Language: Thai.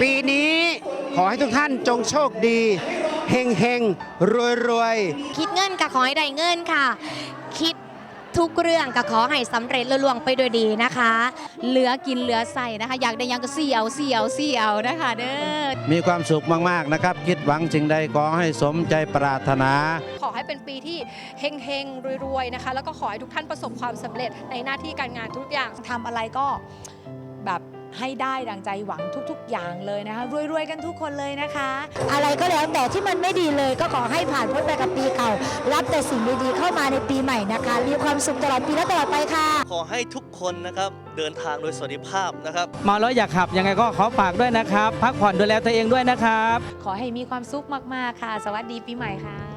ปีนี้ขอให้ทุกท่านจงโชคดี เฮงเฮงรวยรวยๆคิดเงินก็ขอให้ได้เงินค่ะ คิดทุกเรื่องก็ขอให้สำเร็จลุล่วงไปด้วยดีนะคะ เหลือกินเหลือใส่นะคะ อยากได้หยังก็เสียวเสียวเสียวนะคะเด้อ มีความสุขมาก ๆ นะครับ คิดหวังสิ่งใดขอให้สมใจปรารถนา ขอให้เป็นปีที่เฮงๆ รวยๆ นะคะ แล้วก็ขอให้ทุกท่านประสบความสำเร็จในหน้าที่การงานทุกอย่าง ทำอะไรก็แบบ ให้ได้ดังใจหวังทุก ๆ อย่างเลยนะคะรวยๆกันทุกคนเลยนะคะ อะไรก็แล้วแต่ที่มันไม่ดีเลยก็ขอให้ผ่านพ้นไปกับปีเก่า รับแต่สิ่งดีๆเข้ามาในปีใหม่นะคะ มีความสุขตลอดปีและตลอดไปค่ะ ขอให้ทุกคนนะครับเดินทางโดยสวัสดิภาพนะครับเมาแล้วอย่าขับยังไงก็ขอฝากด้วยนะครับ พักผ่อนดูแลตัวเองด้วยนะครับ ขอให้มีความสุขมากๆค่ะ สวัสดีปีใหม่ค่ะ